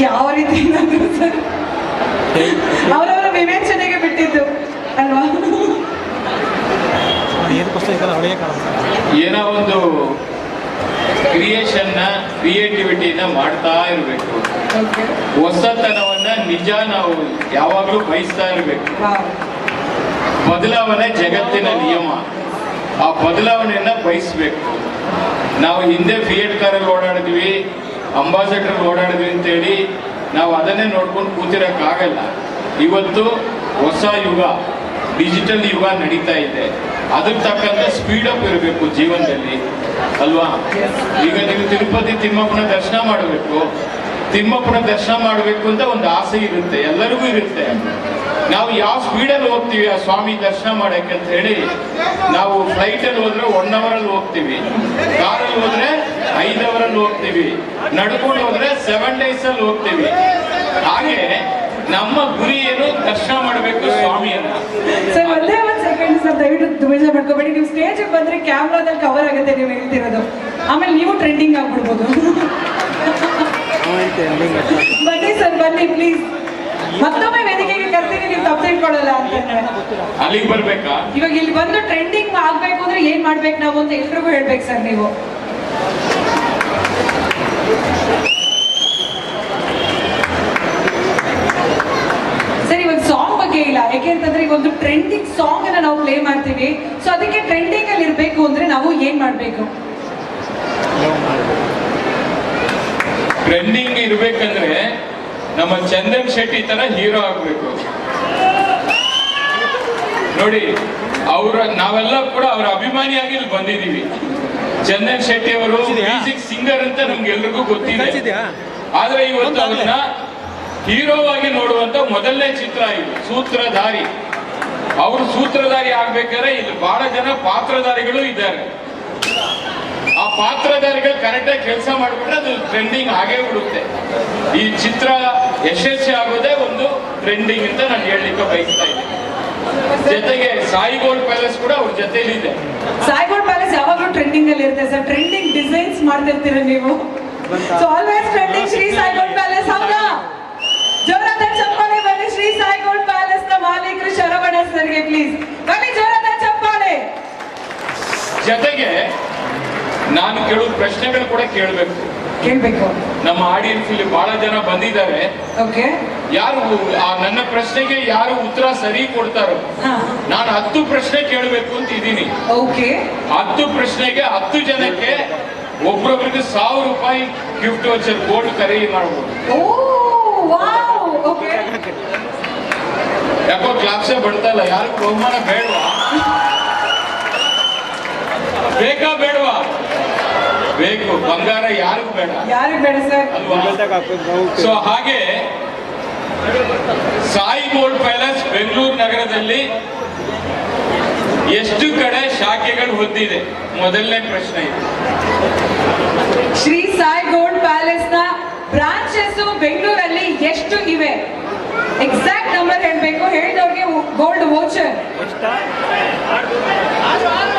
ಯಾವ ರೀತಿ ಅವರವರ ವಿವೇಚನೆಗೆ ಬಿಟ್ಟಿದ್ದು ಅಲ್ವಾ? ಏನು ಒಂದು ಕ್ರಿಯೇಷನ್ನ ಕ್ರಿಯೇಟಿವಿಟಿನ ಮಾಡ್ತಾ ಇರಬೇಕು. ಹೊಸತನವನ್ನ ನಿಜ ನಾವು ಯಾವಾಗಲೂ ಬಯಸ್ತಾ ಇರಬೇಕು. ಬದಲಾವಣೆ ಜಗತ್ತಿನ ನಿಯಮ. ಆ ಬದಲಾವಣೆಯನ್ನ ಬಯಸ್ಬೇಕು. ನಾವು ಹಿಂದೆ ಫಿಯೇಟ್ ಕಾರಲ್ಲಿ ಓಡಾಡಿದ್ವಿ ಅಂಬಾಸಡರ್ ಓಡಾಡಿದ್ವಿ ಅಂತೇಳಿ ನಾವು ಅದನ್ನೇ ನೋಡ್ಕೊಂಡು ಕೂತಿರೋಕ್ಕಾಗಲ್ಲ. ಇವತ್ತು ಹೊಸ ಯುಗ, ಡಿಜಿಟಲ್ ಯುಗ ನಡೀತಾ ಇದೆ. ಅದಕ್ಕೆ ತಕ್ಕಂತೆ ಸ್ಪೀಡ್ ಅಪ್ ಇರಬೇಕು ಜೀವನದಲ್ಲಿ, ಅಲ್ವಾ? ಈಗ ನೀವು ತಿರುಪತಿ ತಿಮ್ಮಪ್ಪನ ದರ್ಶನ ಮಾಡಬೇಕು. ತಿಮ್ಮಪ್ಪನ ದರ್ಶನ ಮಾಡಬೇಕು ಅಂತ ಒಂದು ಆಸೆ ಇರುತ್ತೆ, ಎಲ್ಲರಿಗೂ ಇರುತ್ತೆ. ನಾವು ಯಾವ ಸ್ಪೀಡಲ್ಲಿ ಹೋಗ್ತೀವಿ ಆ ಸ್ವಾಮಿ ದರ್ಶನ ಮಾಡಕ್ಕೆ ಅಂತ ಹೇಳಿ ನಾವು ಫ್ಲೈಟಲ್ಲಿ ಹೋದ್ರೆ ಒನ್ ಅವರಲ್ಲಿ ಹೋಗ್ತೀವಿ. ಕಾರಲ್ಲಿ ಹೋದ್ರೆ ಐದು ಅವರಲ್ಲಿ ಹೋಗ್ತೀವಿ. ನಡ್ಕೊಂಡು ಹೋದ್ರೆ ಸೆವೆನ್ ಡೇಸ್ ಅಲ್ಲಿ ಹೋಗ್ತೀವಿ. ಹಾಗೆ ನಮ್ಮ ಗುರಿ ಏನು ದರ್ಶನ ಮಾಡಬೇಕು ಸ್ವಾಮಿಯನ್ನ. ಸರ್ ಒಂದೇ ಒಂದು ಸೆಕೆಂಡ್ ಸರ್ ದಯವಿಟ್ಟು ಬೇಜ ಮಾಡ್ಕೋಬೇಡಿ. ನೀವು ಸ್ಟೇಜಿಗೆ ಬಂದ್ರೆ ಕ್ಯಾಮ್ರಾದಲ್ಲಿ ಕವರ್ ಆಗುತ್ತೆ ನೀವು ಹೇಳ್ತಿರೋದು. ಆಮೇಲೆ ನೀವು ಟ್ರೆಂಡಿಂಗ್ ಆಗ್ಬಿಡ್ಬೋದು. ಬನ್ನಿ ಸರ್ ಬನ್ನಿ ಪ್ಲೀಸ್ ಮತ್ತೊಮ್ಮೆ ವೇದಿಕೆಗೆ ಕರ್ತೀನಿ ನೀವು ತಪ್ಪು ತಿಳ್ಕೊಳ್ಳಲ್ಲ ಅಂತಂದ್ರೆ. ಅಲ್ಲಿಗೆ ಬರ್ಬೇಕಾ? ಇವಾಗ ಇಲ್ಲಿ ಬಂದು ಟ್ರೆಂಡಿಂಗ್ ಆಗ್ಬೇಕು ಅಂದ್ರೆ ಏನ್ ಮಾಡ್ಬೇಕು ನಾವು ಅಂತ ಎಲ್ರಿಗೂ ಹೇಳ್ಬೇಕು ಸರ್ ನೀವು. ಸರ್ ಇವಾಗ ಸಾಂಗ್ ಬಗ್ಗೆ ಇಲ್ಲ. ಯಾಕೆಂತಂದ್ರೆ ಈಗ ಒಂದು ಟ್ರೆಂಡಿಂಗ್ ಸಾಂಗ್ ಅನ್ನ ನಾವು ಪ್ಲೇ ಮಾಡ್ತೀವಿ. ಸೊ ಅದಕ್ಕೆ ಟ್ರೆಂಡಿಂಗ್ ಅಲ್ಲಿ ಇರಬೇಕು ಅಂದ್ರೆ ನಾವು ಏನ್ ಮಾಡ್ಬೇಕು? ಟ್ರೆಂಡಿಂಗ್ ಇರ್ಬೇಕಂದ್ರೆ ನಮ್ಮ ಚಂದನ್ ಶೆಟ್ಟಿ ತರ ಹೀರೋ ಆಗ್ಬೇಕು. ನೋಡಿ ಅವರ ನಾವೆಲ್ಲ ಕೂಡ ಅವರ ಅಭಿಮಾನಿಯಾಗಿ ಇಲ್ಲಿ ಬಂದಿದೀವಿ ಚಂದನ್ ಶೆಟ್ಟಿ ಅವರು ಮ್ಯೂಸಿಕ್ ಸಿಂಗರ್ ಅಂತ ನಮ್ಗೆ ಎಲ್ರಿಗೂ ಗೊತ್ತಿದೆ? ಆದ್ರೆ ಇವತ್ತು ಅವ್ರನ್ನ ಹೀರೋವಾಗಿ ಹೀರೋ ಆಗಿ ನೋಡುವಂತ ಮೊದಲನೇ ಚಿತ್ರ ಇದು ಸೂತ್ರಧಾರಿ. ಅವರು ಸೂತ್ರಧಾರಿ ಆಗ್ಬೇಕಾದ್ರೆ ಇಲ್ಲಿ ಬಹಳ ಜನ ಪಾತ್ರಧಾರಿಗಳು ಇದ್ದಾರೆ. ಆ ಪಾತ್ರಧಾರಿಗಳು ಕರೆಕ್ಟಾಗಿ ಕೆಲಸ ಮಾಡಿಬಿಟ್ರೆ ಅದು ಟ್ರೆಂಡಿಂಗ್ ಆಗೇ ಬಿಡುತ್ತೆ. ಈ ಚಿತ್ರ ಯಶಸ್ವಿ ಆಗೋದೇ ಒಂದು ಟ್ರೆಂಡಿಂಗ್ ಅಂತ ನಾನು ಹೇಳಲಿಕ್ಕೆ ಬಯಸ್ತಾ ಇದ್ದೀನಿ. ಜೊತೆಗೆ ಸಾಯಿ ಗೋಲ್ಡ್ ಪ್ಯಾಲೇಸ್ ಕೂಡ ಅವ್ರ ಜೊತೆಲಿದೆ ಸಾಯಿಗೋಲ್ಡ್ ಪ್ಯಾಲೇಸ್ ಯಾವಾಗಲೂ ಟ್ರೆಂಡಿಂಗ್ ಅಲ್ಲಿ ಇರುತ್ತೆ ಸರ್. ಟ್ರೆಂಡಿಂಗ್ ಡಿಸೈನ್ಸ್ ಮಾಡ್ತಿರ್ತೀರ ನೀವು? ಸೊ ಆಲ್ವೇಸ್ ಟ್ರೆಂಡಿಂಗ್ ಶ್ರೀ ಸಾಯಿಗೋಡ್ ಪ್ಯಾಲೇಸ್ ಹೌದಾ? ಜೋರಾದ ಚಪ್ಪಾಳೆ ಬನ್ನಿ ಶ್ರೀ ಸಾಯಿಗೋಡ್ ಪ್ಯಾಲೇಸ್ನ ಮಾಲೀಕರು ಶರವಣ ಸರ್ಗೆ ಪ್ಲೀಸ್ ಬನ್ನಿ ಜೋರಾದ ಚಪ್ಪಾಳೆ. ಜೊತೆಗೆ ನಾನು ಕೆಲವು ಪ್ರಶ್ನೆಗಳು ಕೂಡ ಕೇಳಬೇಕು. ಕೇಳ್ಬೇಕು. ನಮ್ಮ ಆಡಿಯನ್ಸ್ ಇಲ್ಲಿ ಬಹಳ ಜನ ಬಂದಿದ್ದಾರೆ. ಓಕೆ ಯಾರು ಆ ನನ್ನ ಪ್ರಶ್ನೆಗೆ ಯಾರು ಉತ್ತರ ಸರಿ ಕೊಡ್ತಾರೋ? ನಾನು ಹತ್ತು ಪ್ರಶ್ನೆ ಕೇಳಬೇಕು ಅಂತ ಇದ್ದೀನಿ. ಓಕೆ ಹತ್ತು ಪ್ರಶ್ನೆಗೆ ಹತ್ತು ಜನಕ್ಕೆ ಒಬ್ರೊಬ್ರಿಗೆ ಸಾವಿರ ರೂಪಾಯಿ ಗಿಫ್ಟ್ ವಚರ್ ಗೋಲ್ಡ್ ಖರೀದಿ ಓಕೆ ಯಾಕೋ ಕ್ಲಾಪ್ಸೇ ಬರ್ತಾ ಇಲ್ಲ. ಯಾರು ಬಹುಮಾನ ಬೇಡವಾ? ಬೇಕಾ ಬೇಡವಾ? ಬೇಕು. ಬಂಗಾರ ಯಾರಿಗೂ ಬೇಡ. ಯಾರಿಗೂ ಬೇಡ ಸರ್. ಸೊ ಹಾಗೆ ಸಾಯಿ ಗೋಲ್ಡ್ ಪ್ಯಾಲೇಸ್ ಬೆಂಗಳೂರು ನಗರದಲ್ಲಿ ಎಷ್ಟು ಕಡೆ ಶಾಖೆಗಳು ಹೊಂದಿದೆ? ಮೊದಲನೇ ಪ್ರಶ್ನೆ ಇದು. ಶ್ರೀ ಸಾಯಿ ಗೋಲ್ಡ್ ಪ್ಯಾಲೇಸ್ನ ಬ್ರಾಂಚಸ್ ಬೆಂಗಳೂರಲ್ಲಿ ಎಷ್ಟು ಇವೆ? ಎಕ್ಸಾಕ್ಟ್ ನಂಬರ್ ಹೇಳ್ಬೇಕು. ಹೇಳಿದವ್ರಿಗೆ ಗೋಲ್ಡ್ ವೋಚರ್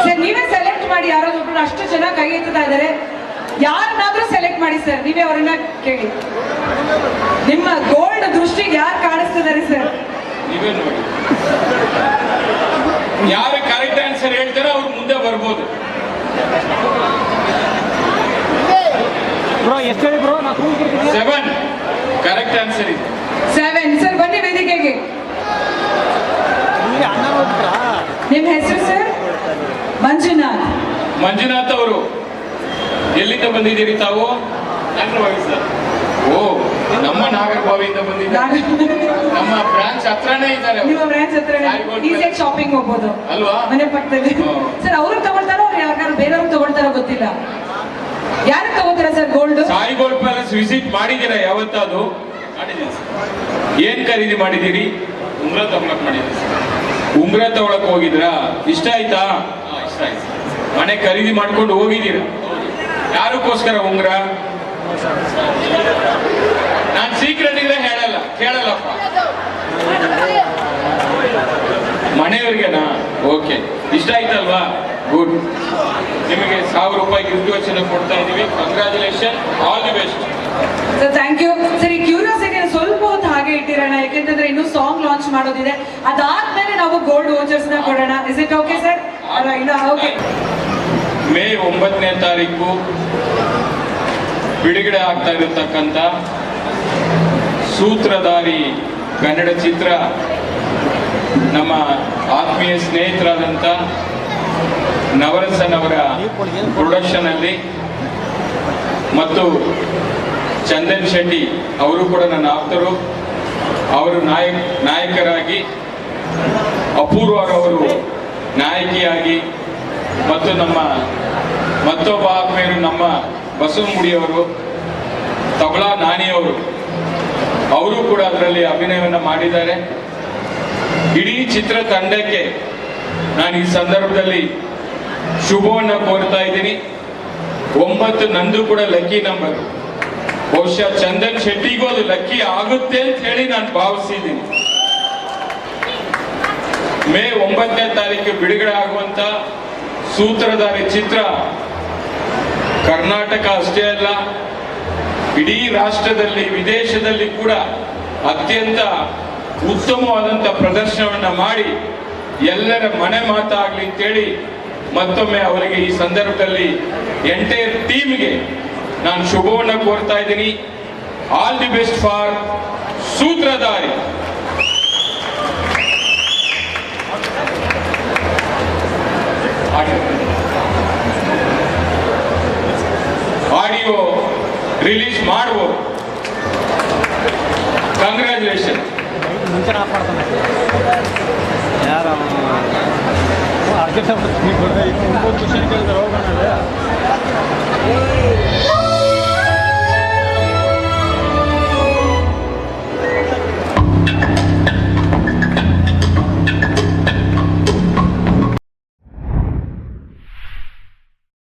ಸರ್ ನೀವೇ ಸೆಲೆಕ್ಟ್ ಮಾಡಿ ಯಾರಾದ್ರೂ ಒಬ್ರು ಅಷ್ಟು ಜನ ಕೈ ಎತ್ತುತ್ತಾ ಇದ್ದಾರೆ ಯಾರನ್ನಾದ್ರೂ ಸೆಲೆಕ್ಟ್ ಮಾಡಿ ಸರ್ ನೀವೇ ಅವರನ್ನ ಕೇಳಿ. ನಿಮ್ಮ ಗೋಲ್ಡ್ ದೃಷ್ಟಿಗೆ ಯಾರು ಕಾಣಿಸ್ತಿದ್ದಾರೆ ಸರ್ ನೀವೇ ನೋಡಿ. ಯಾರು ಕರೆಕ್ಟ್ ಆನ್ಸರ್ ಹೇಳ್ತಾರೋ ಅವ್ರು ಮುಂದೆ ಬರ್ಬೋದು. ಬ್ರೋ ಎಷ್ಟು ಹೇಳಿ ಬ್ರೋ ನಾ ಸೆವೆನ್ ಕರೆಕ್ಟ್ ಆನ್ಸರ್ ಇದೆ. ಸೆವೆನ್ ಸರ್ ಬನ್ನಿ ವೇದಿಕೆಗೆ. ನಿಮ್ಮ ಹೆಸರು ಸರ್ ಮಂಜುನಾಥ್. ಮಂಜುನಾಥ್ ಅವರು ಎಲ್ಲಿಂದ ಬಂದಿದ್ದೀರಿ ತಾವು? ಓ ನಮ್ಮ ನಾಗರಬಾವಿಯಿಂದ ಬಂದಿದ್ದಾರೆ. ನಮ್ಮ ಬ್ರಾಂಚ್ ಹತ್ರನೇ ಇದ್ದಾರೆ. ನಿಮ್ಮ ಬ್ರಾಂಚ್ ಹತ್ರನೇ. ಸಾಯಿ ಈಸಿಯಾಗಿ ಶಾಪಿಂಗ್ ಹೋಗ್ಬೋದು. ಅಲ್ವಾ? ಮನೆ ಪಕ್ಕದಲ್ಲಿ. ಸರ್ ಅವರು ತಗೊಳ್ತಾರೋ ಅವ್ರು ಯಾರು ಬೇರೆಯವ್ರು ತಗೊಳ್ತಾರೋ ಗೊತ್ತಿಲ್ಲ. ಯಾರಿಗೆ ತಗೋತಾರೆ sir gold Sai gold palace visit ಮಾಡಿದ್ದೀರಾ ಯಾವತ್ತಾದ್ರು? ಏನ್ ಖರೀದಿ ಮಾಡಿದ್ದೀರಿ? ಉಂಗ್ರ ತಗೊಳಕ್ ಮಾಡಿದ್ದೀರಿ ಸರ್. ಉಂಗ್ರ ತಗೊಳಕ್ ಹೋಗಿದ್ರಾ? ಇಷ್ಟ ಆಯ್ತಾ? ಮನೆ ಖರೀದಿ ಮಾಡ್ಕೊಂಡು ಹೋಗಿದ್ದೀರ. ಯಾರಕ್ಕೋಸ್ಕರ ಉಂಗ್ರ? ನಾನ್ ಸೀಕ್ರೆಟ್ ಇದ್ರೆ ಹೇಳಲ್ಲ, ಕೇಳಲ್ಲಪ್ಪ. ಮನೆಯವ್ರಿಗೆನಾ? ಓಕೆ ಇಷ್ಟ ಆಯ್ತಲ್ವಾ? ಗುಡ್ ನಿಮಗೆ ಸಾವಿರ ರೂಪಾಯಿ ಗಿಫ್ಟ್ ವಚನ ಕೊಡ್ತಾ ಇದೀವಿ congratulation all the best sir thank you sir ಹೊತ್ತು ಹಾಗೆ ಇಟ್ಟಿರೋಣ. ಯಾಕೆಂತಂದ್ರೆ ಇನ್ನು ಸಾಂಗ್ ಲಾಂಚ್ ಮಾಡೋದಿದೆ. ಅದಾದ್ಮೇಲೆ ನಾವು ಗೋಲ್ಡ್ ವೋಚರ್ಸ್ನ ಕೊಡೋಣ. Is it okay sir May ಒಂಬತ್ತನೇ ತಾರೀಕು ಬಿಡುಗಡೆ ಆಗ್ತಾ ಇರತಕ್ಕಂಥ ಸೂತ್ರಧಾರಿ ಕನ್ನಡ ಚಿತ್ರ, ನಮ್ಮ ಆತ್ಮೀಯ ಸ್ನೇಹಿತರಾದಂಥ ನವರಸನ್ ಅವರ ಪ್ರೊಡಕ್ಷನ್ ಅಲ್ಲಿ ಮತ್ತು ಚಂದನ್ ಶೆಟ್ಟಿ ಅವರು ಕೂಡ ನನ್ನ ಆಪ್ತರು. ಅವರು ನಾಯಕ್, ನಾಯಕರಾಗಿ ಅಪೂರ್ವರವರು ನಾಯಕಿಯಾಗಿ ಮತ್ತು ನಮ್ಮ ಮತ್ತೊಬ್ಬ ಆತ್ಮೀಯರು ನಮ್ಮ ಬಸವಮುಡಿಯವರು, ತಬಲಾ ನಾನಿಯವರು, ಅವರು ಕೂಡ ಅದರಲ್ಲಿ ಅಭಿನಯವನ್ನು ಮಾಡಿದ್ದಾರೆ. ಇಡೀ ಚಿತ್ರ ತಂಡಕ್ಕೆ ನಾನು ಈ ಸಂದರ್ಭದಲ್ಲಿ ಶುಭವನ್ನು ಕೋರ್ತಾ ಇದ್ದೀನಿ. ಒಂಬತ್ತು ನಂದು ಕೂಡ ಲಕ್ಕಿ ನಂಬರ್. ಬಹುಶಃ ಚಂದನ್ ಶೆಟ್ಟಿಗೂ ಅದು ಲಕ್ಕಿ ಆಗುತ್ತೆ ಅಂತ ಹೇಳಿ ನಾನು ಭಾವಿಸಿದ್ದೀನಿ. ಮೇ ಒಂಬತ್ತನೇ ತಾರೀಕು ಬಿಡುಗಡೆ ಆಗುವಂತ ಸೂತ್ರಧಾರಿ ಚಿತ್ರ ಕರ್ನಾಟಕ ಅಷ್ಟೇ ಅಲ್ಲ, ಇಡೀ ರಾಷ್ಟ್ರದಲ್ಲಿ, ವಿದೇಶದಲ್ಲಿ ಕೂಡ ಅತ್ಯಂತ ಉತ್ತಮವಾದಂಥ ಪ್ರದರ್ಶನವನ್ನ ಮಾಡಿ ಎಲ್ಲರ ಮನೆ ಮಾತಾಗ್ಲಿ ಅಂತೇಳಿ ಮತ್ತೊಮ್ಮೆ ಅವರಿಗೆ ಈ ಸಂದರ್ಭದಲ್ಲಿ ಎಂಟೈರ್ ಟೀಮ್ಗೆ ನಾನು ಶುಭವನ್ನು ಕೋರ್ತಾ ಇದ್ದೀನಿ. All the best for Sutradhari audio release ಮಾಡುವರು ಕಂಗ್ರ್ಯಾಚುಲೇಷನ್ ಮುಂಚೆ ಆಫ್ ಮಾಡ್ತಾನೆ ಯಾರ ಅರ್ಜೆಂಟ್